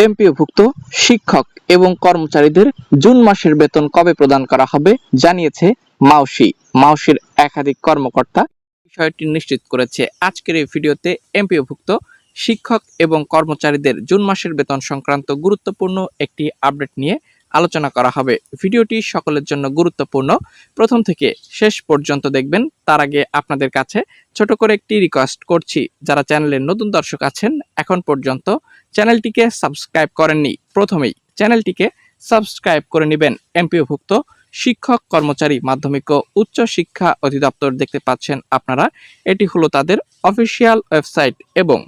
এমপিওভুক্ত শিক্ষক এবং কর্মচারীদের জুন মাসের বেতন কবে প্রদান করা হবে জানিয়েছে মাউসি। মাউসির একাধিক কর্মকর্তা বিষয়টি নিশ্চিত করেছে। আজকের এই ভিডিওতে এমপিওভুক্ত শিক্ষক এবং কর্মচারীদের জুন মাসের বেতন সংক্রান্ত গুরুত্বপূর্ণ একটি আপডেট নিয়ে আলোচনা করা হবে। ভিডিওটি সকলের জন্য গুরুত্বপূর্ণ। প্রথম থেকে শেষ পর্যন্ত দেখবেন। তার আগে আপনাদের কাছে ছোট করে একটি রিকোয়েস্ট করছি। যারা চ্যানেলের নতুন দর্শক আছেন, এখন পর্যন্ত চ্যানেলটিকে সাবস্ক্রাইব করেননি। প্রথমেই চ্যানেলটিকে সাবস্ক্রাইব করে নেবেন। এমপিওভুক্ত শিক্ষক, কর্মচারী, মাধ্যমিক ও উচ্চ শিক্ষা অধিদপ্তর দেখতে পাচ্ছেন আপনারা। এটি হলো তাদের অফিসিয়াল ওয়েবসাইট এবং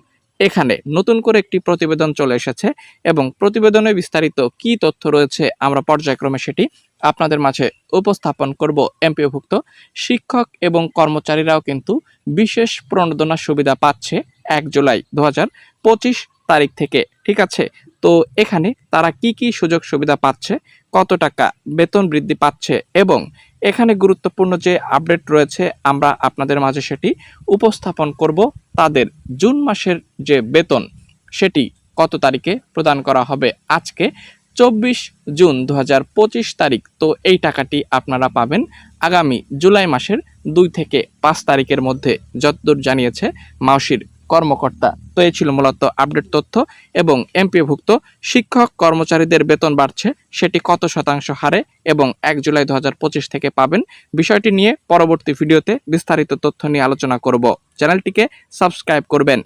এখানে নতুন করে একটি প্রতিবেদন চলে এসেছে এবং প্রতিবেদনে বিস্তারিত কি তথ্য রয়েছে আমরা পর্যায়ক্রমে সেটি আপনাদের মাঝে উপস্থাপন করব এমপিওভুক্ত শিক্ষক এবং কর্মচারীরাও কিন্তু বিশেষ প্রণোদনা সুবিধা পাচ্ছে এক জুলাই দু তারিখ থেকে, ঠিক আছে? তো এখানে তারা কি কি সুযোগ সুবিধা পাচ্ছে, কত টাকা বেতন বৃদ্ধি পাচ্ছে এবং এখানে গুরুত্বপূর্ণ যে আপডেট রয়েছে, আমরা আপনাদের মাঝে সেটি উপস্থাপন করব। তাদের জুন মাসের যে বেতন, সেটি কত তারিখে প্রদান করা হবে আজকে? চব্বিশ জুন দু হাজার পঁচিশ তারিখ। তো এই টাকাটি আপনারা পাবেন আগামী জুলাই মাসের দুই থেকে পাঁচ তারিখের মধ্যে যতদূর জানিয়েছে মাউসির কর্মকর্তা। তো এই ছিল মূলত আপডেট তথ্য এবং এমপিভুক্ত শিক্ষক কর্মচারীদের বেতন বাড়ছে, সেটি কত শতাংশ হারে এবং এক জুলাই দু হাজার পঁচিশ থেকে পাবেন? বিষয়টি নিয়ে পরবর্তী ভিডিওতে বিস্তারিত তথ্য নিয়ে আলোচনা করব। চ্যানেলটিকে সাবস্ক্রাইব করবেন।